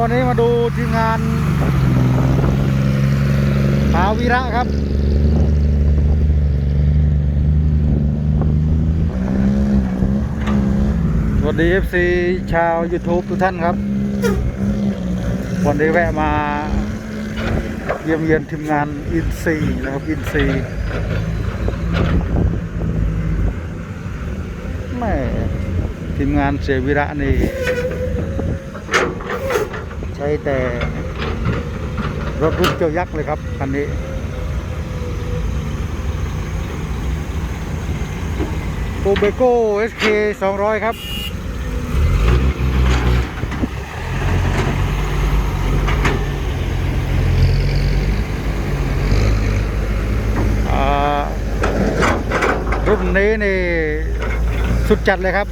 วันนี้มาดูทีมงานหาวีระครับ สวัสดี FC ชาว YouTube ทุกท่านครับ วันนี้แวะมาเยี่ยมเยียนทีมงานอินซีนะครับอินซีแม่ทีมงานเสวิระนี่ ช้แต่รถรุ่นเจ้ายักษ์เลยครับคันนี้โอเบโก้ SK 200 ครับอ่ารุ่นนี้นี่สุดจัดเลยครับ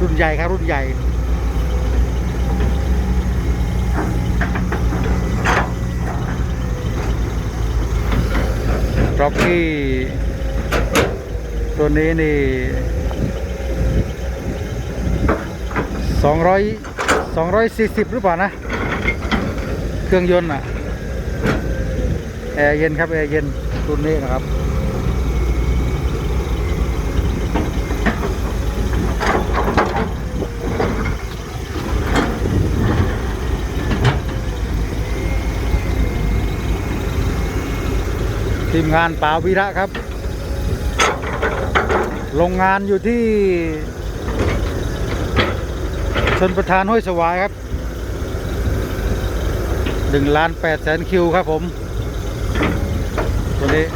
รุ่นใหญ่ครับรุ่นใหญ่ ร็อกกี้ ตัวนี้นี่สองร้อยสองร้อยสี่สิบหรือเปล่านะ เครื่องยนต์อะ แอร์เย็นครับ แอร์เย็นรุ่นนี้นะครับ ทีมงานป่าวีระครับ โรงงานอยู่ที่ชนประธานห้วยสวายครับหนึ่งล้านแปดแสนคิวครับผมตัวนี้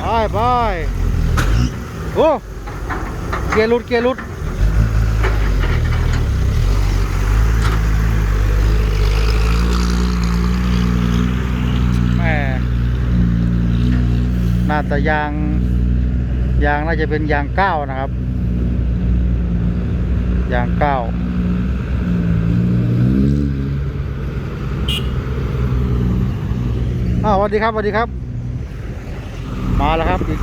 ไปไปโอ้เกียร์ลุดเกียร์ลุด แม่ น่าจะยาง ยางน่าจะเป็นยางเก้านะครับ ยางเก้าอ้าวสวัสดีครับสวัสดีครับ มาแล้วครับอีก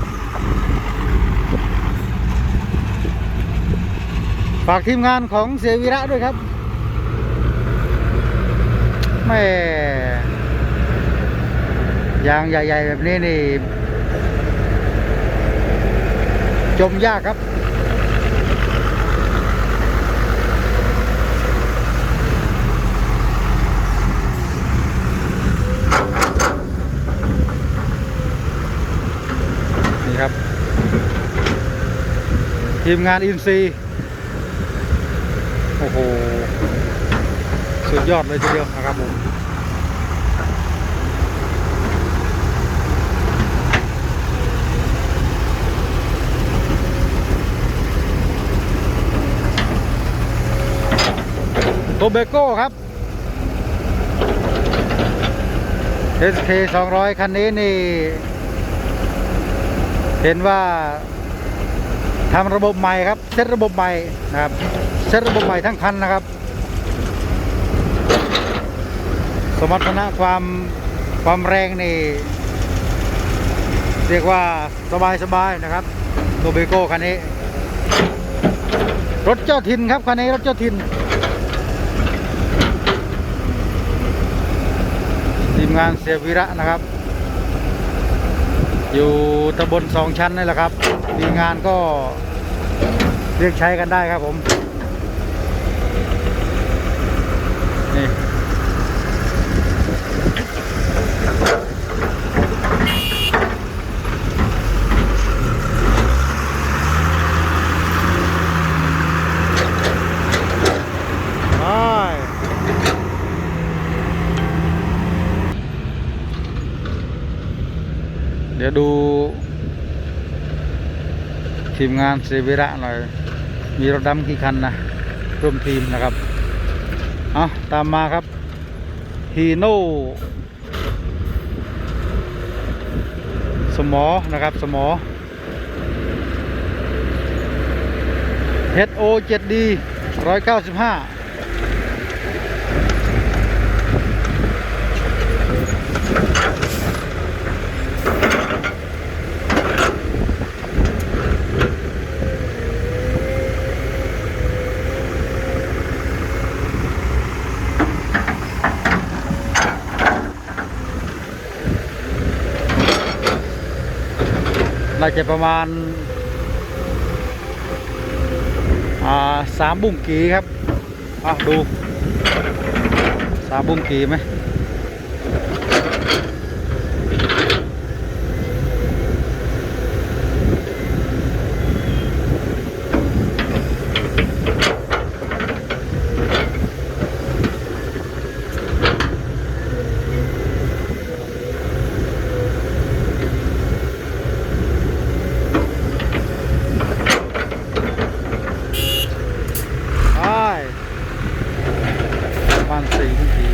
ฝากทีมงานของเสวีระด้วยครับแม่ยางใหญ่ ๆ แบบนี้นี่ จมยากครับ นี่ครับ ทีมงานอินซีโอ้โห สุดยอดเลยทีเดียวนะครับผม โตเบโก้ครับ SK 200 คันนี้นี่ เห็นว่าทำระบบใหม่ครับเซตระบบใหม่นะครับเซตระบบใหม่ทั้งคันนะครับ สมรรถนะความความแรงนี่ เรียกว่าสบายๆนะครับโตเบโก้คันนี้ รถเจ้าถิ่นครับคันนี้รถเจ้าถิ่น ทีม งานเสียวิระนะครับ อยู่ตำบลสองชั้นนี่แหละครับ มีงานก็เรียกใช้กันได้ครับผม นี่ ไปเดี๋ยวดู ทีมงานเซเวระหน่อย มีรถดำกี่คันนะร่วมทีมนะครับ เอาตามมาครับฮีโน่สมอนะครับ สมอ HO 7D 195 น่าจะประมาณาสามบุ้งกีครับอะดูสามบุ้งกีไหมาณสี่บุ้งกี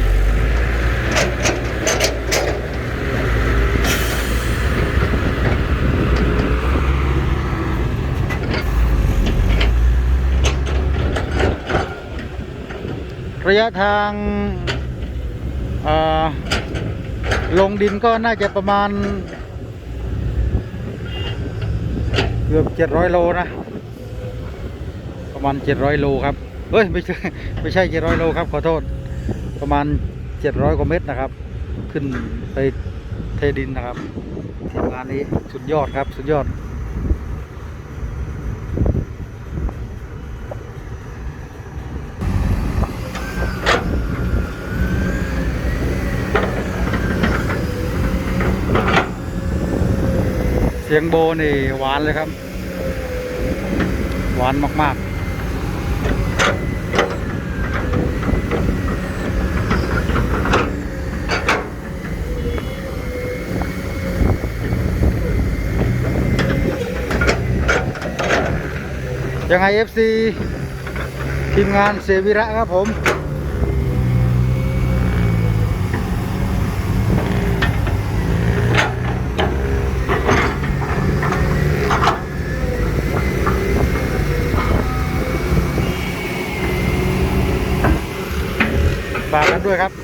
ระยะทางลงดินก็น่าจะประมาณ เกือบเจ็ดร้อยโลนะ ประมาณ700โลครับ เฮ้ย ไม่ใช่ไม่ใช่700โลครับ ขอโทษ ประมาณ 700 กว่าเมตรนะครับ ขึ้นไปเทดินนะครับทีมงานนี้สุดยอดครับ สุดยอด เสียงโบนี่หวานเลยครับ หวานมาก ๆ ยังไง FC ทีมงานเสวิระครับผมฝากกันด้วยครับ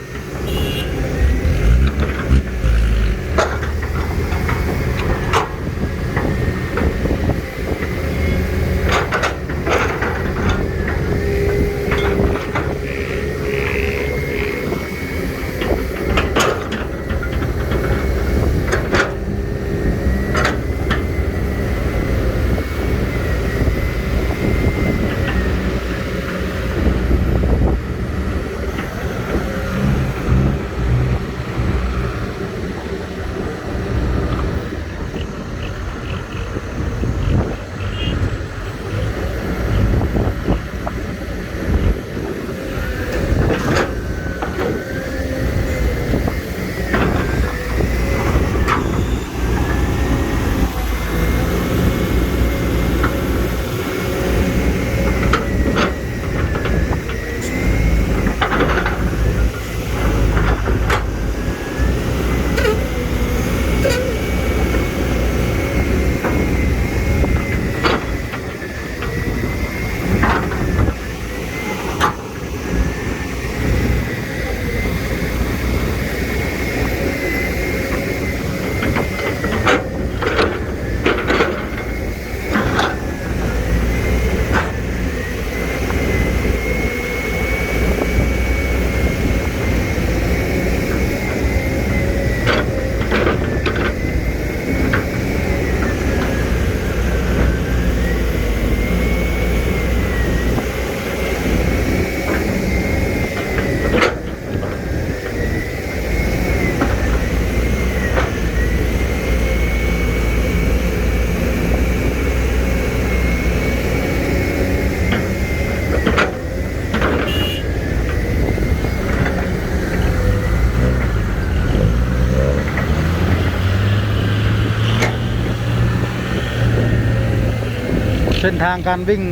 เส้นทางการวิ่ง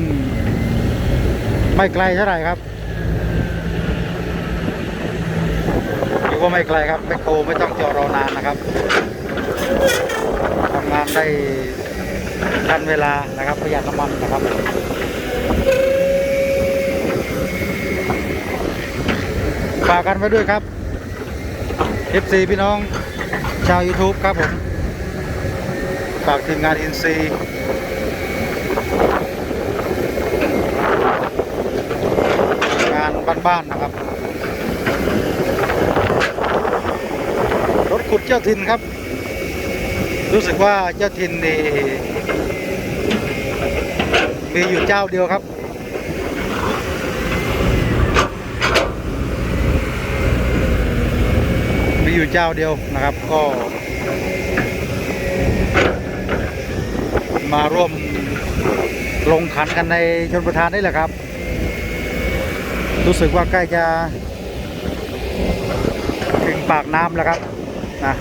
ไม่ไกลเท่าไหร่ครับหรือว่าไม่ไกลครับแมคโครไม่ต้องจอรอนานนะครับทำงานได้ทันเวลานะครับประหยัดน้ำมันนะครับฝากกันไว้ด้วยครับ FC พี่น้องชาว YouTube ครับผม ฝากทีมงานอินซีงาน บ้านนะครับ รถขุดเจ้าถิ่นครับ รู้สึกว่าเจ้าทินนี่มีอยู่เจ้าเดียวครับมีอยู่เจ้าเดียวนะครับก็ มาร่วมลงขันกันในชนประทานนี่แหละครับ รู้สึกว่าใกล้จะถึงปากน้ำแล้วครับนะ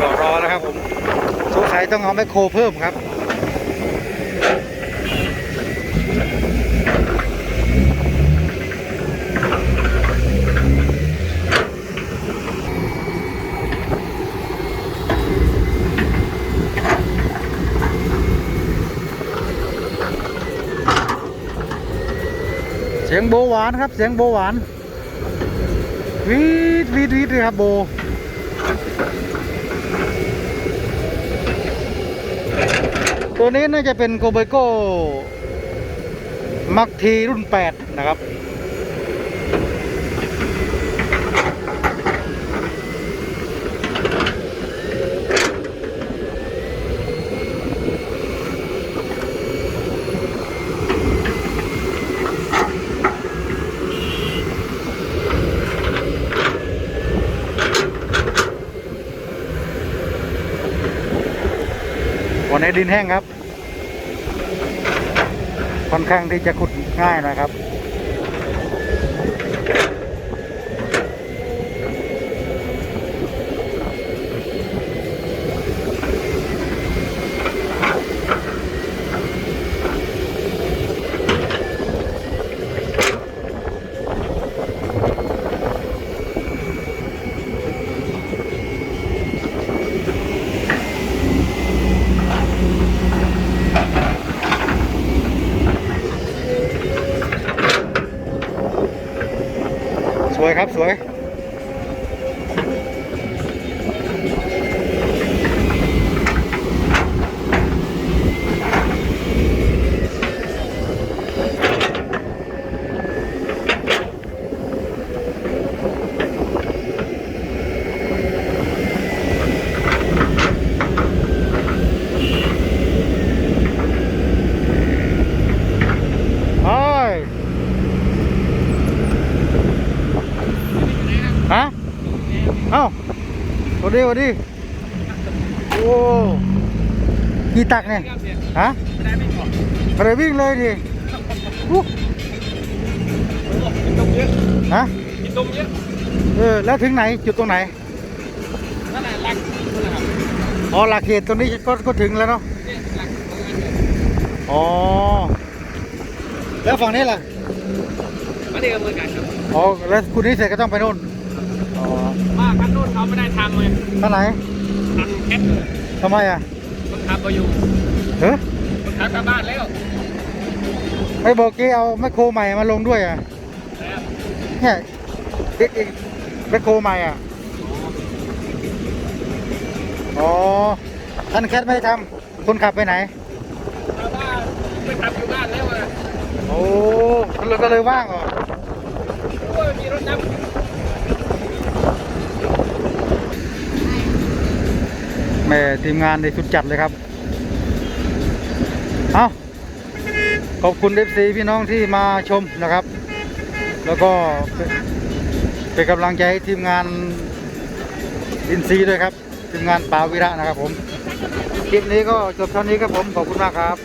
ก็รอแล้วครับผมสงสัยต้องเอาแมคโครเพิ่มครับ งโบหวานครับ เสียงโบหวานวีดวีดวีดเลยครับโบตัวนี้น่าจะเป็นโกเบโก้มักทีรุ่น 8 นะครับ ในดินแห้งครับ ค่อนข้างที่จะขุดง่ายนะครับ สวยครับ สวย โอ้ย ฮะ เอ้าส วัสดีสวัสดี โอ้กี่ตักเนี่ยฮะไม่ได้ไม่ออกอะไรวิ่งเลยดิอู้กินตรงเยอะฮะกินตรงเยอะเออแล้วถึงไหนจุดตรงไหนนั่นแหละหลักนั่นแหละครับอ๋อหลักเขตตรงนี้ก็ก็ถึงแล้วเนาะเนี่ยหลักตรงนั้นเนี่ยอ๋อแล้วฝั่งนี้ล่ะไม่ได้เหมือนกันครับอ๋อแล้วคุณนี่เสร็จก็ต้องไปโน่นอ๋อ ว่าคันโน้นเขาไม่ได้ทำเลยท่างไหนทำแคปเลยทำไมอะคนขับไปอยู่เฮ้ยคนขับกลับบ้านแล้วไอ้บอกเกเอาแมคโครใหม่มาลงด้วยอะแล้วเนี่ยเด็กอีกแมคโครใหม่อะอ๋อท่านแคทไม่ได้ทำคนขับไปไหนแต่ว่าไม่ขับอยู่บ้านแล้วอะโอ้เราก็เลยว่างเหรอโอ้ยมีรถน้แม่ทีมงานในสุดจัดเลยครับ เอาขอบคุณเอฟซีพี่น้องที่มาชมนะครับ แล้วก็เป็นกำลังใจให้ทีมงานอินซีด้วยครับ ทีมงานปาวิระนะครับผม คลิปนี้ก็จบเท่านี้ครับผม ขอบคุณมากครับ